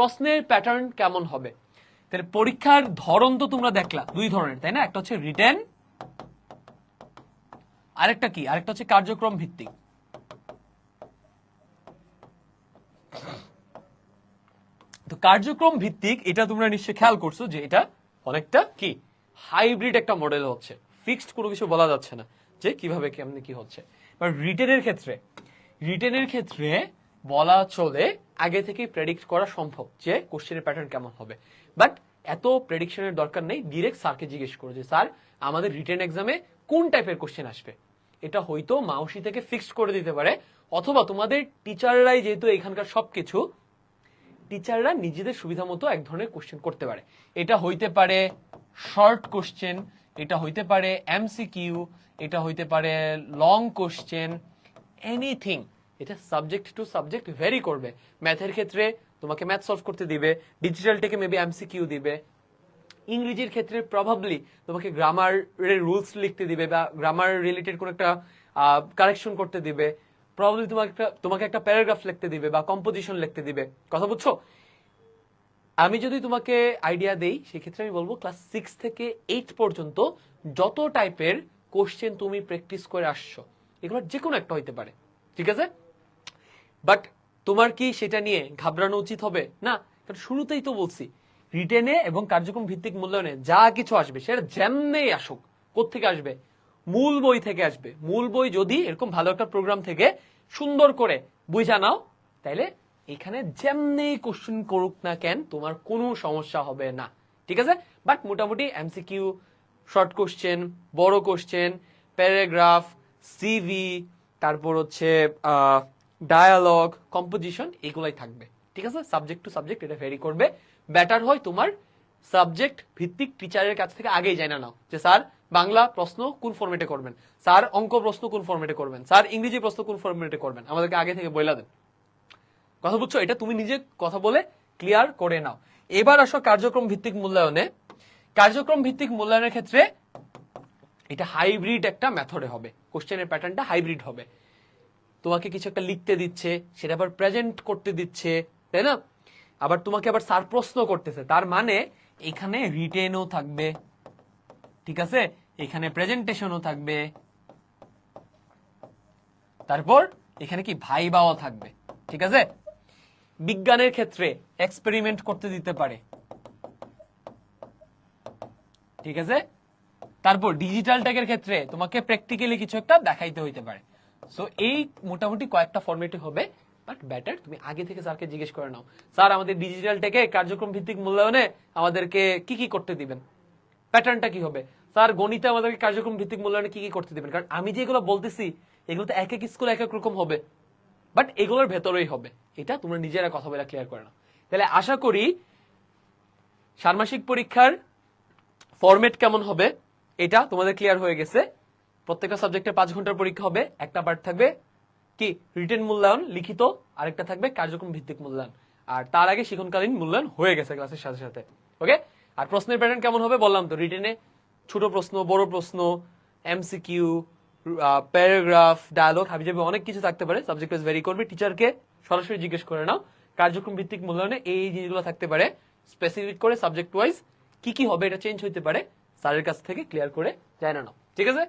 প্রশ্নের প্যাটার্ন কেমন হবে? তাহলে পরীক্ষার ধরন তো তোমরা দেখলা, দুই ধরনের, তাই না? একটা হচ্ছে রিটেন আরেকটা কি? আরেকটা হচ্ছে কার্যক্রম ভিত্তিক। তো কার্যক্রম ভিত্তিক, এটা তোমরা নিশ্চয়ই খেয়াল করছ যে এটা অনেকটা কি? হাইব্রিড একটা মডেল হচ্ছে। ফিক্সড কোনো কিছু বলা যাচ্ছে না যে কীভাবে কেমনে কি হচ্ছে। এবার রিটেনের ক্ষেত্রে রিটেনের ক্ষেত্রে বলা চলে আগে থেকেই প্রেডিক্ট করা সম্ভব যে কোশ্চেনের প্যাটার্ন কেমন হবে। বাট এত প্রেডিকশনের দরকার নেই ডিরেক্ট স্যারকে জিজ্ঞেস করো যে স্যার আমাদের রিটেন এক্সামে কোন টাইপের কোশ্চেন আসবে? এটা হয়তো মাউসি থেকে ফিক্সড করে দিতে পারে, অথবা তোমাদের টিচাররাই যেহেতু এখানকার সবকিছু টিচাররা নিজেদের সুবিধা মতো এক ধরনের কোশ্চেন করতে পারে। এটা হইতে পারে শর্ট কোশ্চেন এটা হইতে পারে এমসিকিউ এটা হইতে পারে লং কোশ্চেন এনিথিং এটা সাবজেক্ট টু সাবজেক্ট ভেরি করবে। ম্যাথের ক্ষেত্রে তোমাকে ম্যাথ সলভ করতে দিবে ডিজিটাল থেকে মেবি এমসিকিউ দিবে। ইংরেজির ক্ষেত্রে প্রভাবলি তোমাকে গ্রামারের রুলস লিখতে দিবে বা গ্রামার রিলেটেড কোনো একটা কারেকশন করতে দিবে। প্রবাবলি তোমাকে একটা তোমাকে একটা প্যারাগ্রাফ লিখতে দিবে বা কম্পোজিশন লিখতে দিবে। কথা বুঝছ? আমি যদি তোমাকে আইডিয়া দেই, সেক্ষেত্রে আমি বলব ক্লাস সিক্স থেকে এইট পর্যন্ত যত টাইপের কোশ্চেন তুমি প্র্যাকটিস করে আসছো এগুলোর যে কোনো একটা হইতে পারে। ঠিক আছে? বাট তোমার কি সেটা নিয়ে ঘাবড়ানো উচিত হবে? না, কারণ শুরুতেই তো বলছি, রিটেনে এবং কার্যক্রম ভিত্তিক মূল্যায়নে যা কিছু আসবে, সেটা যেমনেই আসুক, কোত্থেকে আসবে? মূল বই থেকে আসবে। মূল বই যদি এরকম ভালো একটা প্রোগ্রাম থেকে সুন্দর করে বুঝা নাও, তাইলে এখানে যেমনি কোশ্চেন করুক না কেন তোমার কোনো সমস্যা হবে না। ঠিক আছে? বাট মোটামুটি এমসিকিউ শর্ট কোশ্চেন বড় কোশ্চেন প্যারাগ্রাফ সিভি তারপর হচ্ছে ডায়ালগ কম্পোজিশন এগুলাই থাকবে। ঠিক আছে? সাবজেক্ট টু সাবজেক্ট এটা ভেরি করবে। ব্যাটার হয় তোমার সাবজেক্ট ভিত্তিক টিচারের কাছ থেকে আগেই জানা নাও যে, স্যার, বাংলা প্রশ্ন কোন ফরম্যাটে করবেন? স্যার, অঙ্ক প্রশ্ন কোন ফরম্যাটে করবেন? স্যার, ইংরেজি প্রশ্ন কোন ফরম্যাটে করবেন? আমাদেরকে আগে থেকে বইলা দেন। কথা বুঝছ? এটা তুমি নিজে কথা বলে ক্লিয়ার করে নাও। এবার আসো কার্যক্রম ভিত্তিক মূল্যায়নে। কার্যক্রম ভিত্তিক মূল্যায়নের ক্ষেত্রে এটা হাইব্রিড একটা মেথডে হবে। কোশ্চেনের প্যাটার্নটা হাইব্রিড হবে। তোমাকে কিছু একটা লিখতে দিচ্ছে, সেটা আবার প্রেজেন্ট করতে দিচ্ছে, তাই না? আবার তোমাকে আবার সার প্রশ্ন করতেছে, তার মানে এখানে রিটেনও থাকবে, ঠিক আছে? এখানে প্রেজেন্টেশনও থাকবে। তারপর এখানে কি ভাই ভাইবাও থাকবে, ঠিক আছে? বিজ্ঞানের ক্ষেত্রে এক্সপেরিমেন্ট করতে দিতে পারে, ঠিক আছে? তারপর ডিজিটাল ট্যাগের ক্ষেত্রে তোমাকে প্র্যাকটিক্যালি কিছু একটা দেখাইতে হইতে পারে। সো এই মোটামুটি কয়েকটা ফর্মেটে হবে বাট ব্যাটার তুমি আগে থেকে স্যারকে জিজ্ঞেস করে নাও। স্যার, আমাদের ডিজিটাল ট্যাগে কার্যক্রম ভিত্তিক মূল্যায়নে আমাদেরকে কি কি করতে দিবেন? প্যাটার্নটা কি হবে? স্যার, গণিতে আমাদেরকে কার্যক্রম ভিত্তিক মূল্যায়নে কি কি করতে দিবেন? কারণ আমি যেগুলো বলতেছি এগুলো তো এক এক স্কুল এক এক রকম হবে বাট এগুলোর ভেতরেই হবে। এটা তোমরা নিজেরা কথা বলে ক্লিয়ার করে নাও। তাহলে আশা করি ষান্মাসিক পরীক্ষার ফরম্যাট কেমন হবে, এটা তোমাদের ক্লিয়ার হয়ে গেছে। প্রত্যেকটা সাবজেক্টে পাঁচ ঘণ্টার পরীক্ষা হবে। একটা পার্ট থাকবে কি? রিটেন মূল্যায়ন, লিখিত। আরেকটা থাকবে কার্যক্রম ভিত্তিক মূল্যায়ন। আর তার আগে শিক্ষণকালীন মূল্যায়ন হয়ে গেছে ক্লাসের সাথে সাথে। ওকে আর প্রশ্নের প্যাটার্ন কেমন হবে বললাম তো। রিটেনে ছোট প্রশ্ন, বড় প্রশ্ন এমসিকিউ প্যারাগ্রাফ ডায়লগ হাবিজাবি অনেক কিছু থাকতে পারে। সাবজেক্ট ওয়াইজ ভেরি করবে। টিচারকে সরাসরি জিজ্ঞেস করে নাও। কার্যক্রম ভিত্তিক মূল্যায়নে এই জিনিসগুলো থাকতে পারে। স্পেসিফিক করে সাবজেক্ট ওয়াইজ কি কি হবে এটা চেঞ্জ হইতে পারে। স্যারের কাছ থেকে ক্লিয়ার করে জানা নাও। ঠিক আছে?